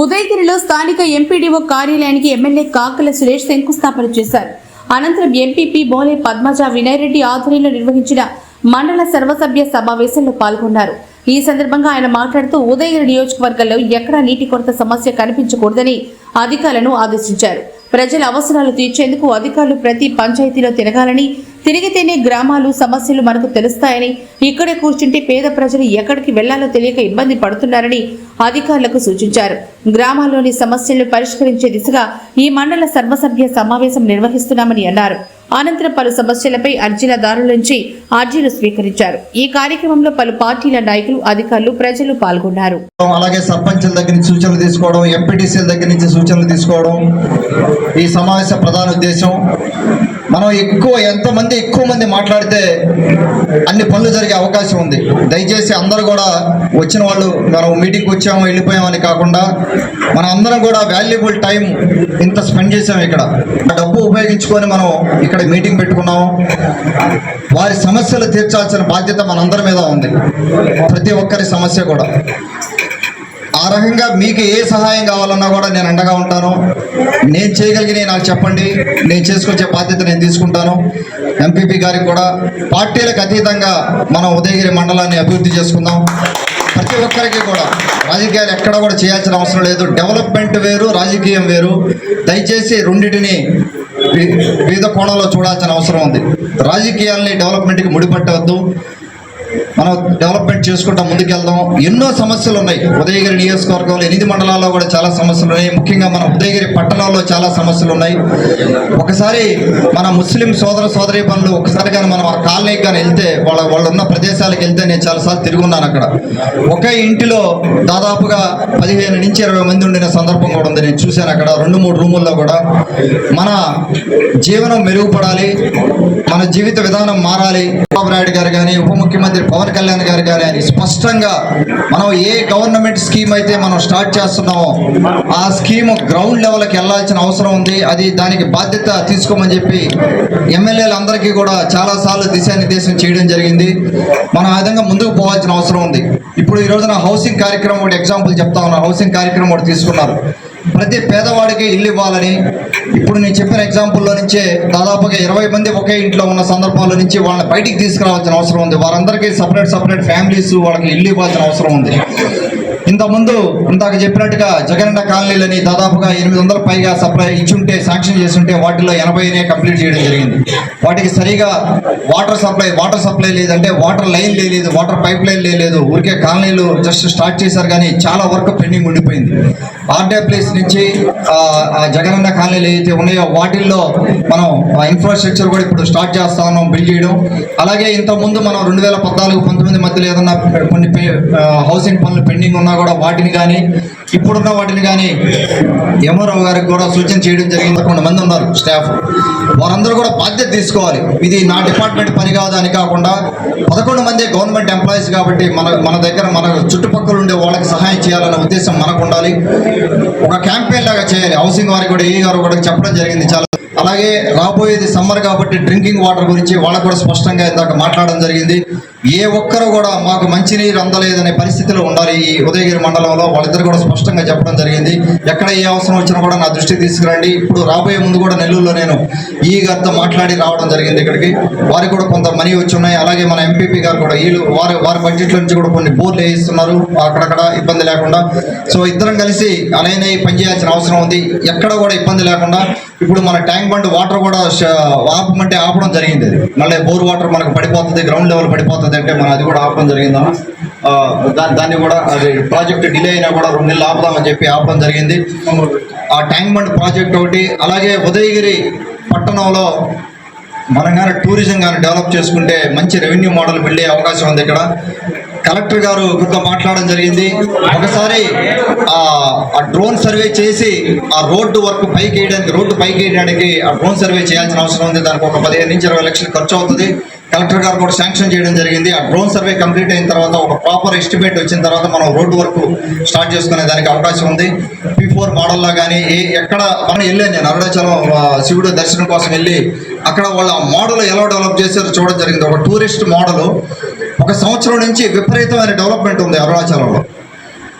ఉదయగిరిలో స్థానిక ఎంపీడీఓ కార్యాలయానికి ఎమ్మెల్యే కాకల సురేష్ శంకుస్థాపన చేశారు. అనంతరం ఎంపీపీ బోలే పద్మజ వినయరెడ్డి ఆధ్వర్యంలో నిర్వహించిన మండల సర్వసభ్య సమావేశంలో పాల్గొన్నారు. ఈ సందర్భంగా ఆయన మాట్లాడుతూ ఉదయగిరి నియోజకవర్గంలో ఎక్కడా నీటి కొరత సమస్య కనిపించకూడదని అధికారులను ఆదేశించారు. ప్రజల అవసరాలు తీర్చేందుకు అధికారులు ప్రతి పంచాయతీలో తిరగాలని తిరిగి తిని గ్రామాలు సమస్యలు మనకు తెలుస్తాయని ఇక్కడే కూర్చుంటే పేద ప్రజలు ఎక్కడికి వెళ్ళాలో తెలియక ఇబ్బంది పడుతున్నారని అధికారులకు సూచించారు. గ్రామాల్లోని సమస్యలను పరిష్కరించే దిశగా ఈ మండల సర్వసభ్య సమావేశం నిర్వహిస్తున్నామని అన్నారు. అనంతరం పలు సమస్యలపై అర్జీలదారుల నుంచి అర్జీలు స్వీకరించారు. ఈ కార్యక్రమంలో పలు పార్టీల నాయకులు అధికారులు ప్రజలు పాల్గొన్నారు. అలాగే సర్పంచుల దగ్గర నుంచి సూచనలు తీసుకోవడం ఎంపీటీసీల దగ్గర నుంచి సూచనలు తీసుకోవడం ఈ సమావేశ ప్రధాన ఉద్దేశం. మనం ఎక్కువ ఎంతమంది ఎక్కువ మంది మాట్లాడితే అన్ని పనులు జరిగే అవకాశం ఉంది. దయచేసి అందరూ కూడా వచ్చిన వాళ్ళు మనం మీటింగ్కి వచ్చాము వెళ్ళిపోయామని కాకుండా మన అందరం కూడా వాల్యుబుల్ టైం ఇంత స్పెండ్ చేసాం ఇక్కడ. డబ్బు ఉపయోగించుకొని మనం ఇక్కడ మీటింగ్ పెట్టుకున్నాం. వారి సమస్యలు తీర్చాల్సిన బాధ్యత మనందరి మీద ఉంది. ప్రతి ఒక్కరి సమస్య కూడా. ఆ రకంగా మీకు ఏ సహాయం కావాలన్నా కూడా నేను అండగా ఉంటాను. నేను చేయగలిగినవి నాకు చెప్పండి. నేను చేసుకొచ్చే బాధ్యత నేను తీసుకుంటాను. ఎంపీపీ గారికి కూడా పార్టీలకు అతీతంగా మనం ఉదయగిరి మండలాన్ని అభివృద్ధి చేసుకుందాం. ప్రతి ఒక్కరికి కూడా రాజకీయాలు ఎక్కడ కూడా చేయాల్సిన అవసరం లేదు. డెవలప్మెంట్ వేరు రాజకీయం వేరు. దయచేసి రెండింటిని వివిధ కోణంలో చూడాల్సిన అవసరం ఉంది. రాజకీయాల్ని డెవలప్మెంట్కి ముడిపట్టవద్దు. మనం డెవలప్మెంట్ చేసుకుంటా ముందుకెళ్దాం. ఎన్నో సమస్యలు ఉన్నాయి. ఉదయగిరి నియోజకవర్గంలో ఎనిమిది మండలాల్లో కూడా చాలా సమస్యలు ఉన్నాయి. ముఖ్యంగా మన ఉదయగిరి పట్టణంలో చాలా సమస్యలు ఉన్నాయి. ఒకసారి మన ముస్లిం సోదర సోదరి పనులు ఒకసారి కానీ మనం ఆ కాలనీకి కానీ వెళ్తే వాళ్ళ వాళ్ళు ఉన్న ప్రదేశాలకు వెళ్తే నేను చాలాసార్లు తిరుగున్నాను అక్కడ. ఒకే ఇంటిలో దాదాపుగా పదిహేను నుంచి ఇరవై మంది ఉండిన సందర్భం కూడా ఉంది. నేను చూశాను అక్కడ రెండు మూడు రూముల్లో కూడా. మన జీవనం మెరుగుపడాలి. మన జీవిత విధానం మారాలి. చంద్రబాబు నాయుడు గారు కానీ ఉప ముఖ్యమంత్రి పవన్ కళ్యాణ్ గారు కానీ స్పష్టంగా మనం ఏ గవర్నమెంట్ స్కీమ్ అయితే మనం స్టార్ట్ చేస్తున్నామో ఆ స్కీమ్ గ్రౌండ్ లెవెల్కి వెళ్ళాల్సిన అవసరం ఉంది. అది దానికి బాధ్యత తీసుకోమని చెప్పి ఎమ్మెల్యేలందరికీ కూడా చాలాసార్లు దిశానిర్దేశం చేయడం జరిగింది. మనం ఆ విధంగా ముందుకు పోవాల్సిన అవసరం ఉంది. ఇప్పుడు ఈ రోజున హౌసింగ్ కార్యక్రమం ఒకటి ఎగ్జాంపుల్ చెప్తా ఉన్నారు హౌసింగ్ కార్యక్రమం ఒకటి తీసుకున్నారు. ప్రతి పేదవాడికి ఇల్లు ఇవ్వాలని. ఇప్పుడు నేను చెప్పిన ఎగ్జాంపుల్లో నుంచే దాదాపుగా ఇరవై మంది ఒకే ఇంట్లో ఉన్న సందర్భాల నుంచి వాళ్ళని బయటికి తీసుకురావాల్సిన అవసరం ఉంది. వారందరికీ సపరేట్ సపరేట్ ఫ్యామిలీస్ వాళ్ళకి ఇల్లు ఇవ్వాల్సిన అవసరం ఉంది. ఇంతకుముందు ఇందాక చెప్పినట్టుగా జగనన్న కాలనీలని దాదాపుగా ఎనిమిది వందల పైగా సప్లై ఇచ్చుంటే శాంక్షన్ చేస్తుంటే వాటిలో ఎనభైనే కంప్లీట్ చేయడం జరిగింది. వాటికి సరిగా వాటర్ సప్లై వాటర్ సప్లై లేదంటే వాటర్ లైన్ లేదు వాటర్ పైప్ లైన్ లేదు ఊరికే కాలనీలు జస్ట్ స్టార్ట్ చేశారు కానీ చాలా వర్క్ పెండింగ్ ఉండిపోయింది. ఆర్డే ప్లేస్ నుంచి జగనన్న కాలనీలు ఏదైతే ఉన్నాయో వాటిల్లో మనం ఇన్ఫ్రాస్ట్రక్చర్ కూడా ఇప్పుడు స్టార్ట్ చేస్తా ఉన్నాం బిల్డ్ చేయడం. అలాగే ఇంతకుముందు మనం రెండు వేల పద్నాలుగు పంతొమ్మిది మధ్యలో ఏదన్నా కొన్ని హౌసింగ్ పనులు పెండింగ్ ఉన్నా కూడా వాటిని కానీ ఇప్పుడున్న వాటిని కానీ యమరావు గారికి కూడా సూచన చేయడం జరిగింది. కొంత మంది ఉన్నారు స్టాఫ్. వారందరూ కూడా బాధ్యత తీసుకోవాలి. ఇది నా డిపార్ట్మెంట్ పని కాదు అని కాకుండా పదకొండు మంది గవర్నమెంట్ ఎంప్లాయీస్ కాబట్టి మన మన దగ్గర మన చుట్టుపక్కల ఉండే వాళ్ళకి సహాయం చేయాలనే ఉద్దేశం మనకు ఉండాలి. ఒక క్యాంపెయిన్ లాగా చేయాలి. హౌసింగ్ వారికి కూడా ఏ గారు కూడా చెప్పడం జరిగింది. చాలా అలాగే రాబోయేది సమ్మర్ కాబట్టి డ్రింకింగ్ వాటర్ గురించి వాళ్ళకు కూడా స్పష్టంగా ఇందాక మాట్లాడడం జరిగింది. ఏ ఒక్కరు కూడా మాకు మంచినీరు అందలేదనే పరిస్థితిలో ఉండాలి ఈ ఉదయగిరి మండలంలో. వాళ్ళిద్దరు కూడా స్పష్టంగా చెప్పడం జరిగింది. ఎక్కడ ఏ అవసరం వచ్చినా కూడా నా దృష్టికి తీసుకురండి. ఇప్పుడు రాబోయే ముందు కూడా నెల్లూరులో నేను ఈ గారితో మాట్లాడి రావడం జరిగింది ఇక్కడికి. వారికి కూడా కొంత మనీ వచ్చి ఉన్నాయి. అలాగే మన ఎంపీపీ గారు కూడా వీళ్ళు వారి వారి బడ్జెట్లో నుంచి కూడా కొన్ని బోర్లు వేయిస్తున్నారు. అక్కడక్కడ ఇబ్బంది లేకుండా. సో ఇద్దరం కలిసి అలానే పనిచేయాల్సిన అవసరం ఉంది. ఎక్కడ కూడా ఇబ్బంది లేకుండా. ఇప్పుడు మన ట్యాంక్ బండ్ వాటర్ కూడా ఆపమంటే ఆపడం జరిగింది అది. మళ్ళీ బోర్ వాటర్ మనకు పడిపోతుంది గ్రౌండ్ లెవెల్ పడిపోతుంది అంటే మనం అది కూడా ఆపడం జరిగిందా ఆ, దాన్ని కూడా అది ప్రాజెక్ట్ డిలే అయినా కూడా రెండు నెలలు ఆపుదామని చెప్పి ఆపడం జరిగింది. ఆ ట్యాంక్ బండ్ ప్రాజెక్ట్ ఒకటి అలాగే ఉదయగిరి పట్టణంలో మనం కానీ టూరిజం కానీ డెవలప్ చేసుకుంటే మంచి రెవెన్యూ మోడల్ వెళ్ళే అవకాశం ఉంది ఇక్కడ. కలెక్టర్ గారు ఇంకా మాట్లాడడం జరిగింది. ఒకసారి ఆ డ్రోన్ సర్వే చేసి ఆ రోడ్డు వర్క్ పైకి వేయడానికి రోడ్డు పైకి వేయడానికి ఆ డ్రోన్ సర్వే చేయాల్సిన అవసరం ఉంది. దానికి ఒక పదిహేను నుంచి ఇరవై లక్షలు ఖర్చు అవుతుంది. కలెక్టర్ గారు కూడా శాంక్షన్ చేయడం జరిగింది. ఆ డ్రోన్ సర్వే కంప్లీట్ అయిన తర్వాత ఒక ప్రాపర్ ఎస్టిమేట్ వచ్చిన తర్వాత మనం రోడ్డు వర్క్ స్టార్ట్ చేసుకునే దానికి అవకాశం ఉంది. బిఫోర్ మోడల్లో కానీ ఏ ఎక్కడ మనం వెళ్ళాను నేను అరుణాచలం శివుడు దర్శనం కోసం వెళ్ళి అక్కడ వాళ్ళ మోడల్ ఎలా డెవలప్ చేశారో చూడడం జరిగింది. ఒక టూరిస్ట్ మోడల్ ఒక సంవత్సరం నుంచి విపరీతమైన డెవలప్మెంట్ ఉంది అరుణాచలంలో.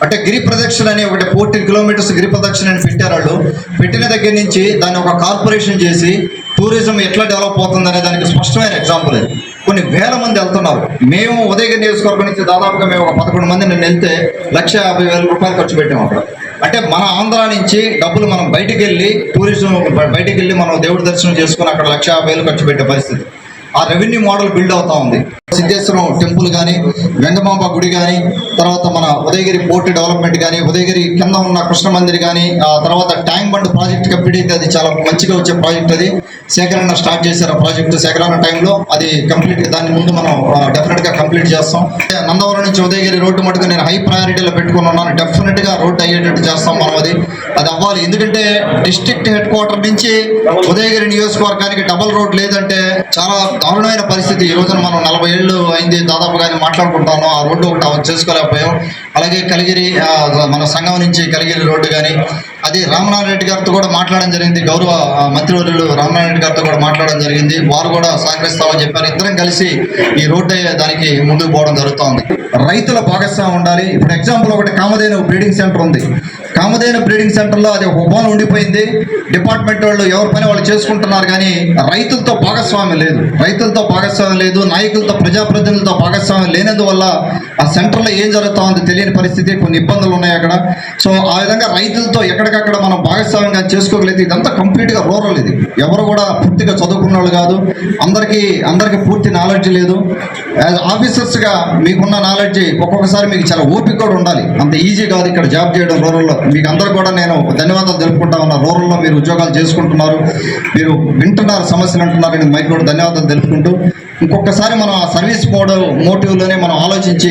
అంటే గిరి ప్రదక్షిణ అని ఒకటి ఫోర్టీన్ కిలోమీటర్స్ గిరి ప్రదక్షిణ అని పెట్టారు వాళ్ళు. పెట్టిన దగ్గర నుంచి దాన్ని ఒక కార్పొరేషన్ చేసి టూరిజం ఎట్లా డెవలప్ అవుతుంది అనే దానికి స్పష్టమైన ఎగ్జాంపుల్ ఇది కొన్ని వేల మంది వెళ్తున్నారు. మేము ఉదయగిరి నియోజకవర్గం నుంచి దాదాపుగా మేము ఒక పదకొండు మంది నేను వెళ్తే లక్ష యాభై వేల రూపాయలు ఖర్చు పెట్టాము అక్కడ. అంటే మన ఆంధ్ర నుంచి డబ్బులు మనం బయటికి వెళ్ళి టూరిజం బయటికి వెళ్ళి మనం దేవుడి దర్శనం చేసుకుని అక్కడ లక్ష యాభై వేలు ఖర్చు పెట్టే పరిస్థితి. ఆ రెవెన్యూ మోడల్ బిల్డ్ అవుతా ఉంది. సిద్ధేశ్వరం టెంపుల్ కానీ వెంగమాంబ గుడి కానీ తర్వాత మన ఉదయగిరి పోర్ట్ డెవలప్మెంట్ కానీ ఉదయగిరి కింద ఉన్న కృష్ణ మందిర్ కానీ ఆ తర్వాత ట్యాంక్ బండ్ ప్రాజెక్ట్ కంప్లీట్ అయితే అది చాలా మంచిగా వచ్చే ప్రాజెక్ట్ అది. సేకరణ స్టార్ట్ చేశారు ఆ ప్రాజెక్ట్ సేకరణ టైంలో. అది కంప్లీట్ దాని ముందు మనం డెఫినెట్గా కంప్లీట్ చేస్తాం. నందవరం నుంచి ఉదయగిరి రోడ్డు మటుకు నేను హై ప్రయారిటీలో పెట్టుకుని ఉన్నాను. డెఫినెట్గా రోడ్డు అయ్యేటట్టు చేస్తాం మనం అది. అది అవ్వాలి. ఎందుకంటే డిస్ట్రిక్ట్ హెడ్ క్వార్టర్ నుంచి ఉదయగిరి నియోజకవర్గానికి డబల్ రోడ్ లేదంటే చాలా దారుణమైన పరిస్థితి. ఈ రోజున మనం నలభై ఏళ్ళు అయింది దాదాపుగా మాట్లాడుకుంటాను ఆ రోడ్డు ఒకటి చేసుకోలేకపోయాం. అలాగే కలిగిరి మన సంఘం నుంచి కలిగిరి రోడ్డు కానీ అది రామనారాయణ రెడ్డి గారితో కూడా మాట్లాడడం జరిగింది గౌరవ మంత్రివర్యులు రామనారాయణ రెడ్డి గారితో కూడా మాట్లాడడం జరిగింది వారు కూడా సహకరిస్తామని చెప్పారు ఇద్దరం కలిసి ఈ రోడ్డు అయ్యే దానికి ముందుకు పోవడం జరుగుతోంది. రైతుల భాగస్వామ్యం ఉండాలి. ఇప్పుడు ఎగ్జాంపుల్ ఒకటి కామధేను బ్రీడింగ్ సెంటర్ ఉంది. కామధేను బ్రీడింగ్ సెంటర్లో అది ఒక ఉండిపోయింది. డిపార్ట్మెంట్ వాళ్ళు ఎవరి పని వాళ్ళు చేసుకుంటున్నారు కానీ రైతులతో భాగస్వామ్యం లేదు. రైతులతో భాగస్వామ్యం లేదు నాయకులతో ప్రజాప్రతినిధులతో భాగస్వామ్యం లేనందువల్ల ఆ సెంటర్లో ఏం జరుగుతా తెలియదు తెలియని పరిస్థితి కొన్ని ఇబ్బందులు ఉన్నాయి అక్కడ. సో ఆ విధంగా రైతులతో ఎక్కడికక్కడ మనం భాగస్వామ్యంగా చేసుకోగలిగితే ఇదంతా కంప్లీట్గా రూరల్ ఇది. ఎవరు కూడా పూర్తిగా చదువుకున్న వాళ్ళు కాదు. అందరికీ అందరికీ పూర్తి నాలెడ్జ్ లేదు. యాజ్ ఆఫీసర్స్గా మీకున్న నాలెడ్జ్ ఒక్కొక్కసారి మీకు చాలా ఓపిక కూడా ఉండాలి. అంత ఈజీ కాదు ఇక్కడ జాబ్ చేయడం రూరల్లో మీకు అందరు కూడా నేను ధన్యవాదాలు తెలుపుకుంటా ఉన్నా. రూరల్లో మీరు ఉద్యోగాలు చేసుకుంటున్నారు. మీరు వింటున్నారు సమస్యలు అంటున్నారు. మైక్ కూడా ధన్యవాదాలు తెలుపుకుంటూ. ఇంకొకసారి మనం ఆ సర్వీస్ మోడల్ మోటివ్లోనే మనం ఆలోచించి